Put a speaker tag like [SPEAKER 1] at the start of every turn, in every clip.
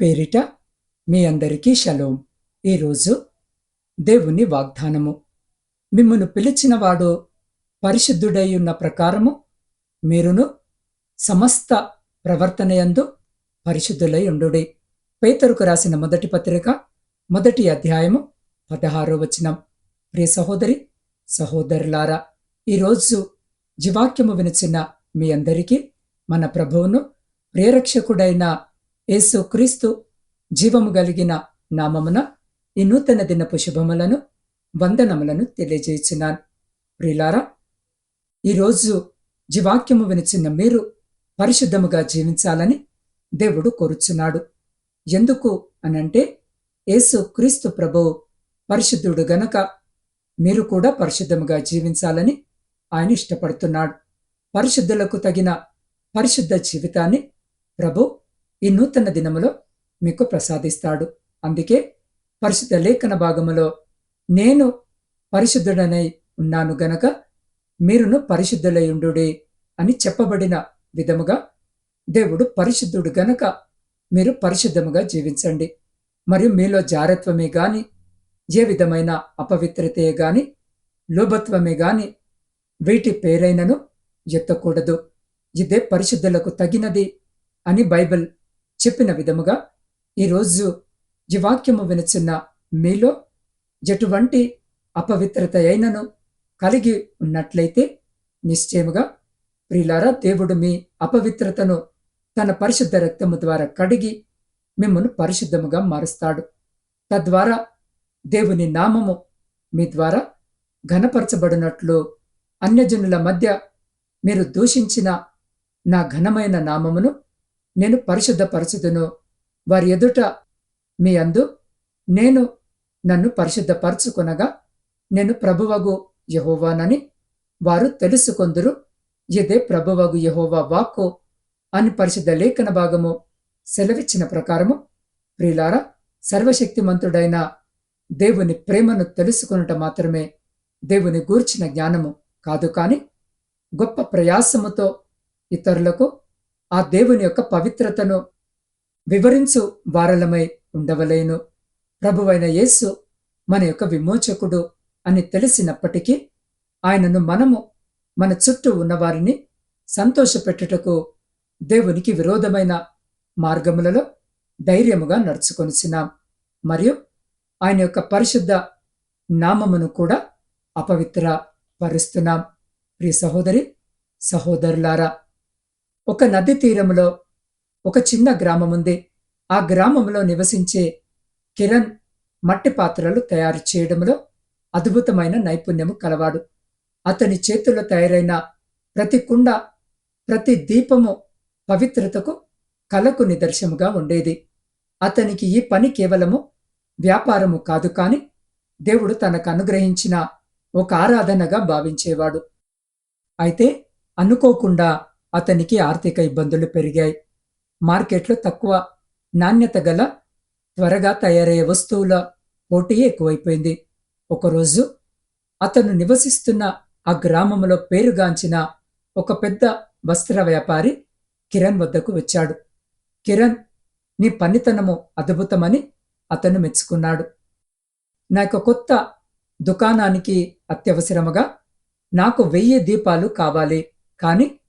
[SPEAKER 1] పేరిట మీ అందరికీ షలోం. ఈరోజు దేవుని వాగ్దానము. మిమ్మను పిలిచినవాడు పరిశుద్ధుడై ఉన్న ప్రకారము మీరును సమస్త ప్రవర్తనయందు పరిశుద్ధులై ఉండుడి. పేతరుకు రాసిన మొదటి పత్రిక మొదటి అధ్యాయము పదహారో వచనం. ప్రియ సహోదరి సహోదరులారా ఈరోజు జీవాక్యము వినిచిన మీ అందరికీ మన ప్రభువును ప్రేరక్షకుడైన యేసు క్రీస్తు జీవము కలిగిన నామమున ఈ నూతన దినపు శుభములను వందనములను తెలియజేస్తున్నాను ప్రిలారా ఈరోజు జీవాక్యము వినిచిన మీరు పరిశుద్ధముగా జీవించాలని దేవుడు కోరుచున్నాడు. ఎందుకు అనంటే యేసు క్రీస్తు ప్రభువు పరిశుద్ధుడు గనక మీరు కూడా పరిశుద్ధముగా జీవించాలని ఆయన ఇష్టపడుతున్నాడు. పరిశుద్ధులకు తగిన పరిశుద్ధ జీవితాన్ని ప్రభు ఈ నూతన దినములో మీకు ప్రసాదిస్తాడు. అందుకే పరిశుద్ధ లేఖన భాగములో నేను పరిశుద్ధుడనై ఉన్నాను గనక మీరును పరిశుద్ధులయుండుడే అని చెప్పబడిన విధముగా దేవుడు పరిశుద్ధుడు గనక మీరు పరిశుద్ధముగా జీవించండి. మరియు మీలో జారత్వమే గాని ఏ విధమైన అపవిత్రతే గాని లోభత్వమే గాని వీటి పేరైనను ఎత్తకూడదు. ఇదే పరిశుద్ధులకు తగినది అని బైబిల్ చెప్పిన విధముగా ఈరోజు ఈ వాక్యము వినుచున్న మీలో ఎటువంటి అపవిత్రత అయినను కలిగి ఉన్నట్లయితే నిశ్చయముగా ప్రిలారా దేవుడు మీ అపవిత్రతను తన పరిశుద్ధ రక్తము ద్వారా కడిగి మిమ్మను పరిశుద్ధముగా మారుస్తాడు. తద్వారా దేవుని నామము మీ ద్వారా ఘనపరచబడినట్లు అన్యజనుల మధ్య మీరు దూషించిన నా ఘనమైన నామమును నేను పరిశుద్ధపరచుదును వారి ఎదుట మీ అందు నేను నన్ను పరిశుద్ధపరచుకొనగా నేను ప్రభువగు యహోవానని వారు తెలుసుకొందురు. ఇదే ప్రభువగు యహోవా వాక్కు అని పరిశుద్ధ లేఖన భాగము సెలవిచ్చిన ప్రకారము. ప్రియులారా సర్వశక్తిమంతుడైన దేవుని ప్రేమను తెలుసుకొనుట మాత్రమే దేవుని గూర్చిన జ్ఞానము కాదు కాని గొప్ప ప్రయాసముతో ఇతరులకు ఆ దేవుని యొక్క పవిత్రతను వివరించు వారలమై ఉండవలేను. ప్రభువైన యేసు మన యొక్క విమోచకుడు అని తెలిసినప్పటికీ ఆయనను మనము మన చుట్టూ ఉన్నవారిని సంతోషపెట్టుటకు దేవునికి విరోధమైన మార్గములలో ధైర్యముగా నడుచుకొనిసినాం మరియు ఆయన యొక్క పరిశుద్ధ నామమును కూడా అపవిత్ర పరుస్తున్నాం ప్రియ సహోదరి సహోదరులారా ఒక నది తీరంలో ఒక చిన్న గ్రామం ఉంది ఆ గ్రామంలో నివసించే కిరణ్ మట్టి పాత్రలు తయారు చేయడంలో అద్భుతమైన నైపుణ్యము కలవాడు. అతని చేతుల్లో తయారైన ప్రతి కుండ ప్రతి దీపము పవిత్రతకు కలకు నిదర్శముగా ఉండేది. అతనికి ఈ పని కేవలము వ్యాపారము కాదు కాని దేవుడు తనకు అనుగ్రహించిన ఒక ఆరాధనగా భావించేవాడు. అయితే అనుకోకుండా అతనికి ఆర్థిక ఇబ్బందులు పెరిగాయి. మార్కెట్లో తక్కువ నాణ్యత గల త్వరగా తయారయ్యే వస్తువుల పోటీ ఎక్కువైపోయింది. ఒకరోజు అతను నివసిస్తున్న ఆ గ్రామంలో పేరుగాంచిన ఒక పెద్ద వస్త్ర వ్యాపారి కిరణ్ వద్దకు వచ్చాడు. కిరణ్ నీ పనితనము అద్భుతమని అతను మెచ్చుకున్నాడు. నా యొక్క కొత్త దుకాణానికి అత్యవసరముగా నాకు వెయ్యి దీపాలు కావాలి. కాని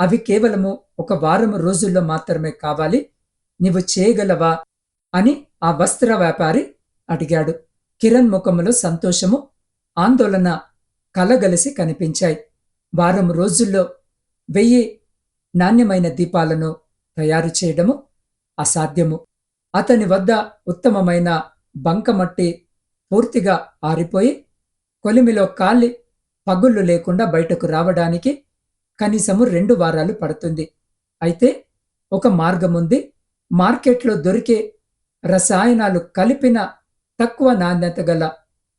[SPEAKER 1] అవి కేవలము ఒక వారం రోజుల్లో మాత్రమే కావాలి. నీవు చేయగలవా? అని ఆ వస్త్ర వ్యాపారి అడిగాడు. కిరణ్ ముఖములో సంతోషము ఆందోళన కలగలిసి కనిపించాయి. వారం రోజుల్లో వెయ్యి నాణ్యమైన దీపాలను తయారు చేయడము అసాధ్యము. అతని వద్ద ఉత్తమమైన బంకమట్టి పూర్తిగా ఆరిపోయి కొలిమిలో కాలి పగుళ్ళు లేకుండా బయటకు రావడానికి కనీసము రెండు వారాలు పడుతుంది. అయితే ఒక మార్గముంది. మార్కెట్లో దొరికే రసాయనాలు కలిపిన తక్కువ నాణ్యత గల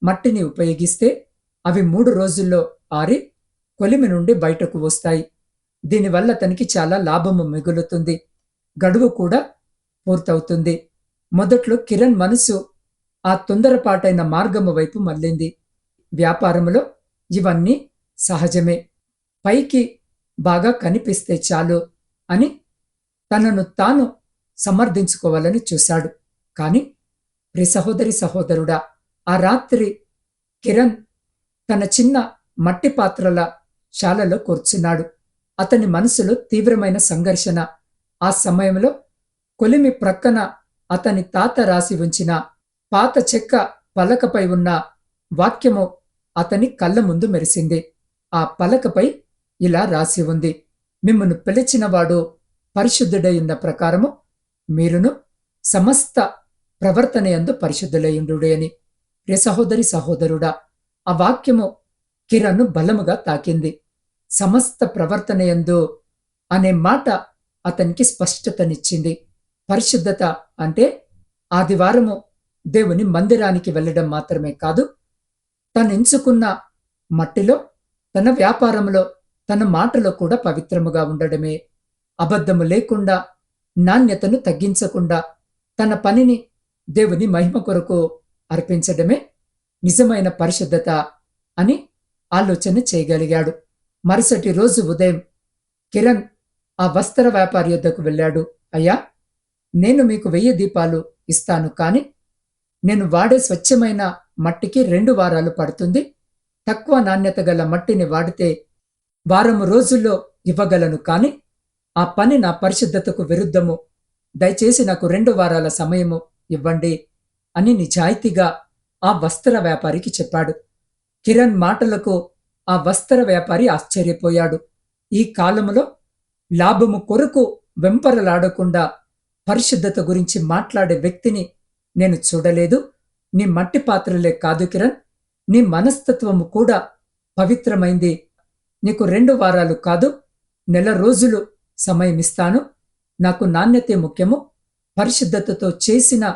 [SPEAKER 1] మట్టిని ఉపయోగిస్తే అవి మూడు రోజుల్లో ఆరి కొలిమి నుండి బయటకు వస్తాయి. దీనివల్ల తనకి చాలా లాభము మిగులుతుంది. గడువు కూడా పూర్తవుతుంది. మొదట్లో కిరణ్ మనసు ఆ తొందరపాటైన మార్గము వైపు మళ్ళింది. వ్యాపారములో ఇవన్నీ సహజమే. పైకి బాగా కనిపిస్తే చాలు అని తనను తాను సమర్థించుకోవాలని చూశాడు. కాని ప్రి సహోదరి సహోదరుడా ఆ రాత్రి కిరణ్ తన చిన్న మట్టి పాత్రల శాలలో కూర్చున్నాడు. అతని మనసులో తీవ్రమైన సంఘర్షణ. ఆ సమయంలో కొలిమి ప్రక్కన అతని తాత రాసి ఉంచిన పాత చెక్క పలకపై ఉన్న వాక్యము అతని కళ్ళ ముందు మెరిసింది. ఆ పలకపై ఇలా రాసి ఉంది. మిమ్మను పిలిచినవాడు పరిశుద్ధుడై ప్రకారము మీరును సమస్త ప్రవర్తనయందు పరిశుద్ధులయుండు అని. రే సహోదరి సహోదరుడా ఆ వాక్యము కిరణ్ను బలముగా తాకింది. సమస్త ప్రవర్తన ఎందు అనే మాట అతనికి స్పష్టతనిచ్చింది. పరిశుద్ధత అంటే ఆదివారము దేవుని మందిరానికి వెళ్ళడం మాత్రమే కాదు తను ఎంచుకున్న మట్టిలో తన వ్యాపారంలో తన మాటలో కూడా పవిత్రముగా ఉండడమే. అబద్ధము లేకుండా నాణ్యతను తగ్గించకుండా తన పనిని దేవుని మహిమ కొరకు అర్పించడమే నిజమైన పరిశుద్ధత అని ఆలోచన చేయగలిగాడు. మరుసటి రోజు ఉదయం కిరణ్ ఆ వస్త్ర వ్యాపారి యొద్దకు వెళ్ళాడు. అయ్యా నేను మీకు వెయ్యి దీపాలు ఇస్తాను కాని నేను వాడే స్వచ్ఛమైన మట్టికి రెండు వారాలు పడుతుంది. తక్కువ నాణ్యత గల మట్టిని వాడితే వారము రోజుల్లో ఇవ్వగలను కాని ఆ పని నా పరిశుద్ధతకు విరుద్ధము. దయచేసి నాకు రెండు వారాల సమయము ఇవ్వండి అని నిజాయితీగా ఆ వస్త్ర వ్యాపారికి చెప్పాడు. కిరణ్ మాటలకు ఆ వస్త్ర వ్యాపారి ఆశ్చర్యపోయాడు. ఈ కాలములో లాభము కొరకు వెంపరలాడకుండా పరిశుద్ధత గురించి మాట్లాడే వ్యక్తిని నేను చూడలేదు. నీ మట్టి పాత్రలే కాదు కిరణ్. నీ మనస్తత్వము కూడా పవిత్రమైంది. నీకు రెండు వారాలు కాదు నెల రోజులు సమయమిస్తాను. నాకు నాణ్యతే ముఖ్యము. పరిశుద్ధతతో చేసిన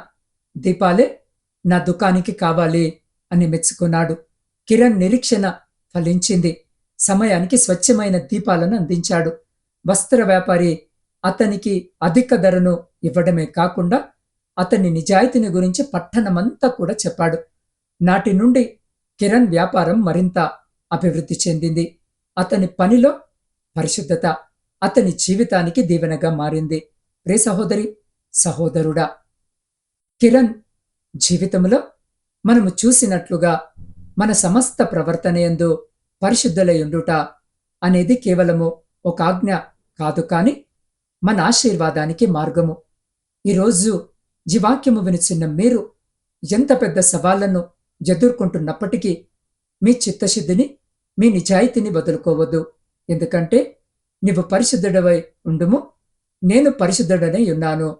[SPEAKER 1] దీపాలే నా దుకానికి కావాలి అని మెచ్చుకున్నాడు. కిరణ్ నిరీక్షణ ఫలించింది. సమయానికి స్వచ్ఛమైన దీపాలను అందించాడు. వస్త్ర వ్యాపారి అతనికి అధిక ధరను ఇవ్వడమే కాకుండా అతని నిజాయితీని గురించి పట్టణమంతా కూడా చెప్పాడు. నాటి నుండి కిరణ్ వ్యాపారం మరింత అభివృద్ధి చెందింది. అతని పనిలో పరిశుద్ధత అతని జీవితానికి దీవెనగా మారింది. రే సహోదరి సహోదరుడా కిరణ్ జీవితంలో మనము చూసినట్లుగా మన సమస్త ప్రవర్తనయందు పరిశుద్ధులయుండుట అనేది కేవలము ఒక ఆజ్ఞ కాదు కాని మన ఆశీర్వాదానికి మార్గము. ఈరోజు జీవాక్యము వినిచిన్న మీరు ఎంత పెద్ద సవాళ్ళను ఎదుర్కొంటున్నప్పటికీ మీ చిత్తశుద్ధిని మీ నిజాయితీని వదులుకోవద్దు. ఎందుకంటే నీవు పరిశుద్ధుడవై ఉండుము నేను పరిశుద్ధుడనై ఉన్నాను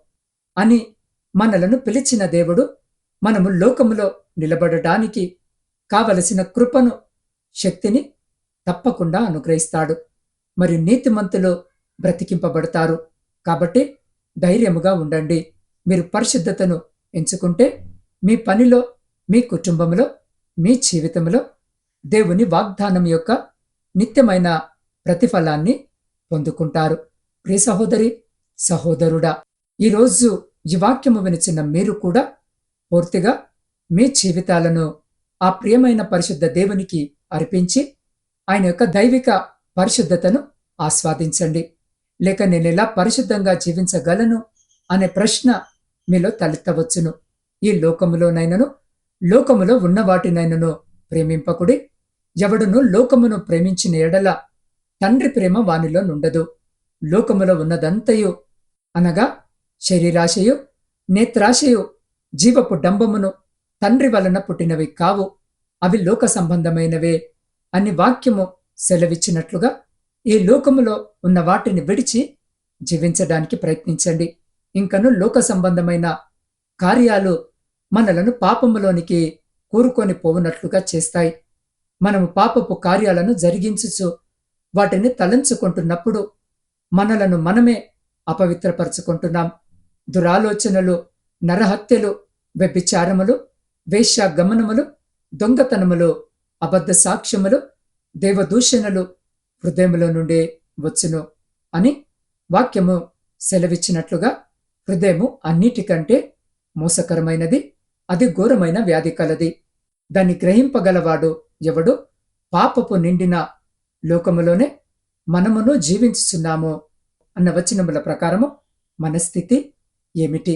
[SPEAKER 1] అని మనలను పిలిచిన దేవుడు మనము లోకములో నిలబడటానికి కావలసిన కృపను శక్తిని తప్పకుండా అనుగ్రహిస్తాడు. మరి నీతిమంతులు బ్రతికింపబడతారు. కాబట్టి ధైర్యముగా ఉండండి. మీరు పరిశుద్ధతను ఎంచుకుంటే మీ పనిలో మీ కుటుంబంలో మీ జీవితంలో దేవుని వాగ్దానం యొక్క నిత్యమైన ప్రతిఫలాన్ని పొందుకుంటారు. ప్రియ సహోదరి సహోదరుడా ఈరోజు ఈ వాక్యము వినిచిన మీరు కూడా పూర్తిగా మీ జీవితాలను ఆ ప్రియమైన పరిశుద్ధ దేవునికి అర్పించి ఆయన యొక్క దైవిక పరిశుద్ధతను ఆస్వాదించండి. లేక నేను ఎలా పరిశుద్ధంగా జీవించగలను అనే ప్రశ్న మీలో తలెత్తవచ్చును. ఈ లోకములోనైనను లోకములో ఉన్న వాటినైనను ప్రేమింపకుడి ఎవడును లోకమును ప్రేమించిన ఎడల తండ్రి ప్రేమ వానిలో నుండదు. లోకములో ఉన్నదంతయు అనగా శరీరాశయు నేత్రాశయు జీవపు డంబమును తండ్రి వలన పుట్టినవి కావు. అవి లోక సంబంధమైనవే అని వాక్యము సెలవిచ్చినట్లుగా ఈ లోకములో ఉన్న వాటిని విడిచి జీవించడానికి ప్రయత్నించండి. ఇంకను లోక సంబంధమైన కార్యాలు మనలను పాపములోనికి కూరుకొని పోవునట్లుగా చేస్తాయి. మనము పాపపు కార్యాలను జరిగించుచు వాటిని తలంచుకుంటున్నప్పుడు మనలను మనమే అపవిత్రపరచుకుంటున్నాం. దురాలోచనలు నరహత్యలు వ్యభిచారములు వేశ్యాగమనములు దొంగతనములు అబద్ధ సాక్ష్యములు దేవదూషణలు హృదయములో నుండి వచ్చును అని వాక్యము సెలవిచ్చినట్లుగా హృదయము అన్నిటికంటే మోసకరమైనది అది ఘోరమైన వ్యాధి కలది. దాన్ని గ్రహింపగలవాడు ఎవడు? పాపపు నిండిన లోకములోనే మనమును జీవించుచున్నాము అన్న వచనముల ప్రకారము మన స్థితి ఏమిటి?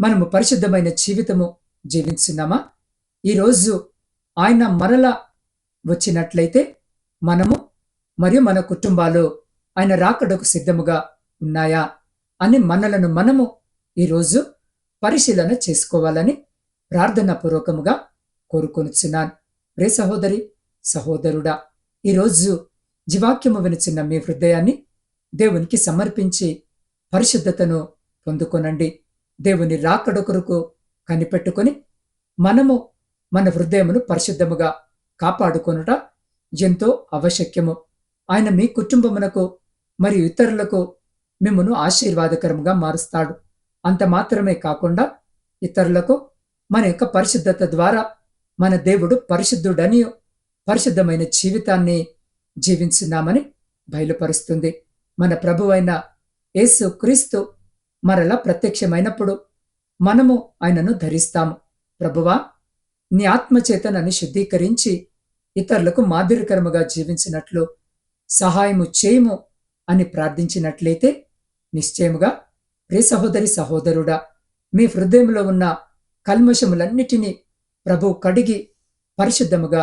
[SPEAKER 1] మనము పరిశుద్ధమైన జీవితము జీవించున్నామా? ఈరోజు ఆయన మరల వచ్చినట్లయితే మనము మరియు మన కుటుంబాలు ఆయన రాకడకు సిద్ధముగా ఉన్నాయా అని మనలను మనము ఈరోజు పరిశీలన చేసుకోవాలని ప్రార్థనాపూర్వకముగా కోరుకొనుచున్నాను. రే సహోదరి సహోదరుడా ఈరోజు జీవాక్యము వినుచున్న మీ హృదయాన్ని దేవునికి సమర్పించి పరిశుద్ధతను పొందుకొనండి. దేవుని రాకడ కొరకు కనిపెట్టుకొని మనము మన హృదయమును పరిశుద్ధముగా కాపాడుకొనుట ఎంతో ఆవశ్యక్యము ఆయన మీ కుటుంబమునకు మరియు ఇతరులకు మిమ్మను ఆశీర్వాదకరంగా మారుస్తాడు. అంత మాత్రమే కాకుండా ఇతరులకు మన యొక్క పరిశుద్ధత ద్వారా మన దేవుడు పరిశుద్ధుడని పరిశుద్ధమైన జీవితాన్ని జీవించున్నామని బయలుపరుస్తుంది. మన ప్రభువైన యేసు క్రీస్తు మరలా ప్రత్యక్షమైనప్పుడు మనము ఆయనను ధరిస్తాము. ప్రభువా నీ ఆత్మచేత నన్ను శుద్ధీకరించి ఇతరులకు మాదిరికరముగా జీవించినట్లు సహాయము చేయము అని ప్రార్థించినట్లయితే నిశ్చయముగా ప్రియ సహోదరి సహోదరుడా మీ హృదయంలో ఉన్న కల్మషములన్నిటినీ ప్రభు కడిగి పరిశుద్ధముగా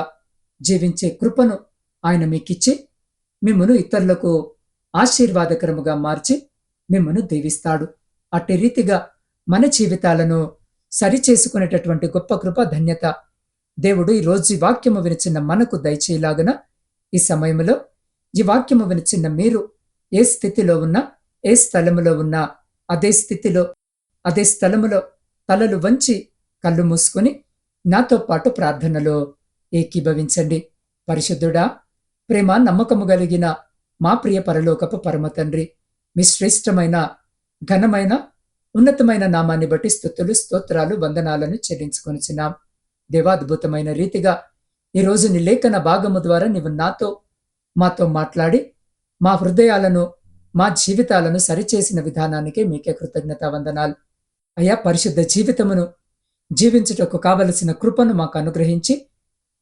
[SPEAKER 1] జీవించే కృపను ఆయన మీకిచ్చి మిమ్మను ఇతరులకు ఆశీర్వాదకరముగా మార్చి మిమ్మను దీవిస్తాడు. అట్టి రీతిగా మన జీవితాలను సరిచేసుకునేటటువంటి గొప్ప కృప ధన్యత దేవుడు ఈ రోజు ఈ వాక్యము వినిచిన మనకు దయచేయలాగున ఈ సమయంలో ఈ వాక్యము వినిచిన మీరు ఏ స్థితిలో ఉన్నా ఏ స్థలములో ఉన్నా అదే స్థితిలో అదే స్థలములో తలలు వంచి కళ్ళు మూసుకొని నాతో పాటు ప్రార్థనలో ఏకీభవించండి. పరిశుద్ధుడా ప్రేమ నమ్మకము కలిగిన మా ప్రియ పరలోకపు పరమ తండ్రి మీ శ్రేష్టమైన ఘనమైన ఉన్నతమైన నామాన్ని బట్టి స్థుతులు స్తోత్రాలు వందనాలను చెల్లించుకొనిచున్నాం. దేవాద్భుతమైన రీతిగా ఈరోజు నీ లేఖన భాగము ద్వారా నీవు నాతో మాతో మాట్లాడి మా హృదయాలను మా జీవితాలను సరిచేసిన విధానానికి మీకే కృతజ్ఞత వందనాలు అయ్యా పరిశుద్ధ జీవితమును జీవించుటకు కావలసిన కృపను మాకు అనుగ్రహించి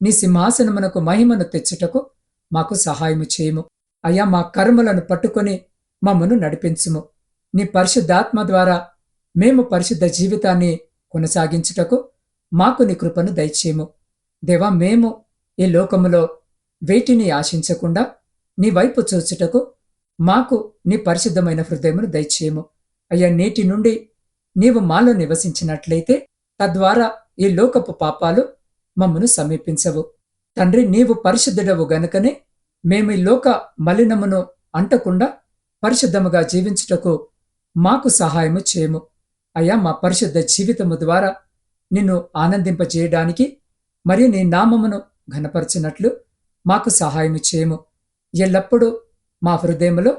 [SPEAKER 1] నీ సింహాసనమునకు మహిమను తెచ్చుటకు మాకు సహాయము చేయము. అయ్యా మా కర్మలను పట్టుకొని మమ్మను నడిపించుము. నీ పరిశుద్ధాత్మ ద్వారా మేము పరిశుద్ధ జీవితాన్ని కొనసాగించుటకు మాకు నీ కృపను దయచేయము. దేవా మేము ఈ లోకములో వేటిని ఆశించకుండా నీ వైపు చూచుటకు మాకు నీ పరిశుద్ధమైన హృదయమును దయచేయము. అయ్యా నేటి నుండి నీవు మాలో నివసించినట్లయితే తద్వారా ఈ లోకపు పాపాలు మమ్మను సమీపించవు. తండ్రి నీవు పరిశుద్ధుడవు గనుకనే మేము ఈ లోక మలినమును అంటకుండా పరిశుద్ధముగా జీవించుటకు మాకు సహాయము చేయము. అయ్యా మా పరిశుద్ధ జీవితము ద్వారా నిన్ను ఆనందింపజేయడానికి మరియు నీ నామమును ఘనపరచినట్లు మాకు సహాయము చేయము. ఎల్లప్పుడూ మా హృదయములో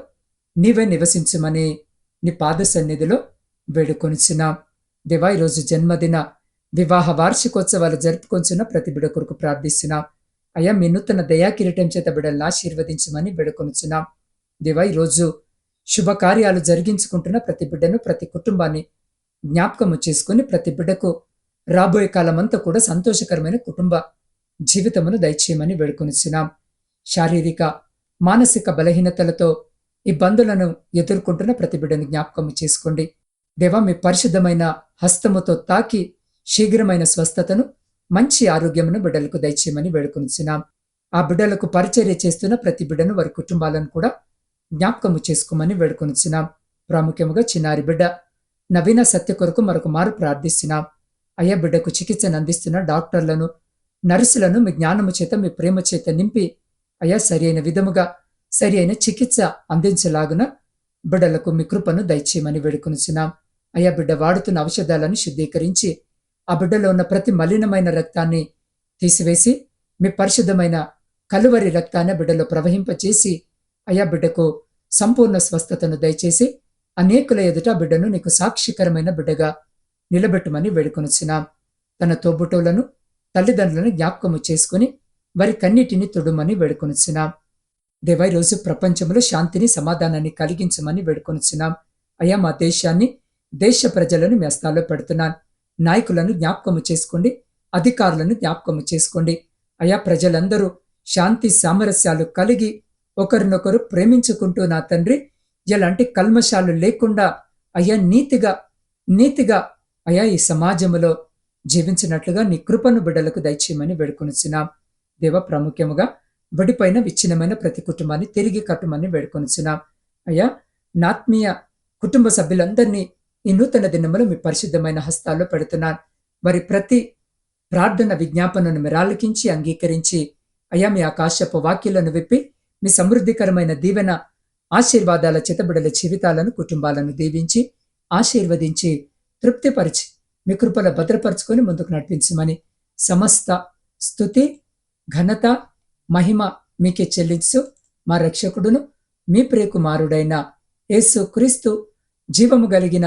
[SPEAKER 1] నీవే నివసించమని నీ పాద సన్నిధిలో వేడుకొనిచున్నాం. దేవా ఈరోజు జన్మదిన వివాహ వార్షికోత్సవాలు జరుపుకొంచున్న ప్రతి బిడ కొరకు ప్రార్థిస్తున్నాం. అయ్యా మీ నూతన దయాకిరీటం చేత బిడల్ని ఆశీర్వదించమని వేడుకొనిచున్నాం. దేవా ఈరోజు శుభకార్యాలు జరిగించుకుంటున్న ప్రతి బిడ్డను ప్రతి కుటుంబాన్ని జ్ఞాపకము చేసుకుని ప్రతి బిడ్డకు రాబోయే కాలమంతా కూడా సంతోషకరమైన కుటుంబ జీవితమును దయచేయమని వేడుకొనిచున్నాం. శారీరక మానసిక బలహీనతలతో ఇబ్బందులను ఎదుర్కొంటున్న ప్రతి బిడ్డను జ్ఞాపకము చేసుకోండి. దేవా మీ పరిశుద్ధమైన హస్తముతో తాకి శీఘ్రమైన స్వస్థతను మంచి ఆరోగ్యమును బిడ్డలకు దయచేయమని వేడుకొనిచున్నాం. ఆ బిడ్డలకు పరిచర్య చేస్తున్న ప్రతి బిడ్డను వారి కుటుంబాలను కూడా జ్ఞాపకము చేసుకోమని వేడుకొనిచున్నాం. ప్రాముఖ్యముగా చిన్నారి బిడ్డ నవీన సత్య కొరకు మరొక మారు ప్రార్థిస్తున్నాం. అయ్యా బిడ్డకు చికిత్సను అందిస్తున్న డాక్టర్లను నర్సులను మీ జ్ఞానము చేత మీ ప్రేమ చేత నింపి అయ్యా సరి అయిన విధముగా సరి అయిన చికిత్స అందించలాగున బిడ్డలకు మీ కృపను దయచేయమని వేడుకొనిచున్నాం. అయ్యా బిడ్డ వాడుతున్న ఔషధాలను శుద్ధీకరించి ఆ బిడ్డలో ఉన్న ప్రతి మలినమైన రక్తాన్ని తీసివేసి మీ పరిశుద్ధమైన కలువరి రక్తాన్ని బిడ్డలో ప్రవహింపచేసి అయ్యా బిడ్డకు సంపూర్ణ స్వస్థతను దయచేసి అనేకుల ఎదుట బిడ్డను నీకు సాక్షికరమైన బిడ్డగా నిలబెట్టమని వేడుకొనిచ్చినాం తన తోబుటోలను తల్లిదండ్రులను జ్ఞాపకము చేసుకుని వారి కన్నిటిని తొడుమని వేడుకొనిచ్చినాం దేవా రోజు ప్రపంచంలో శాంతిని సమాధానాన్ని కలిగించమని వేడుకొనిచ్చినాం అయ్యా మా దేశాన్ని దేశ ప్రజలను మీ పెడుతున్నాను. నాయకులను జ్ఞాపకము చేసుకోండి. అధికారులను జ్ఞాపకము చేసుకోండి. అయా ప్రజలందరూ శాంతి సామరస్యాలు కలిగి ఒకరినొకరు ప్రేమించుకుంటూ నా తండ్రి ఎలాంటి కల్మషాలు లేకుండా అయ్యా నీతిగా నీతిగా అయా ఈ సమాజంలో జీవించినట్లుగా నీ కృపను బిడ్డలకు దయచేయమని వేడుకొనిచున్నాం. దేవ ప్రాముఖ్యముగా బడిపైన విచ్ఛిన్నమైన ప్రతి కుటుంబాన్ని తిరిగి కట్టమని వేడుకొనిచున్నాం. అయ్యా నాత్మీయ కుటుంబ సభ్యులందరినీ ఈ నూతన దినములో మీ పరిశుద్ధమైన హస్తాల్లో పెడుతున్నాను. మరి ప్రతి ప్రార్థన విజ్ఞాపనను మీరు ఆలకించి అంగీకరించి అయా మీ ఆకాశపు వాక్యాలను విప్పి మీ సమృద్ధికరమైన దీవెన ఆశీర్వాదాల చితబిడల జీవితాలను కుటుంబాలను దీవించి ఆశీర్వదించి తృప్తిపరిచి మీ కృపల భద్రపరుచుకొని ముందుకు నడిపించమని సమస్త స్థుతి ఘనత మహిమ మీకే చెల్లించు. మా రక్షకుడును మీ ప్రియకుమారుడైన యేసు క్రీస్తు జీవము కలిగిన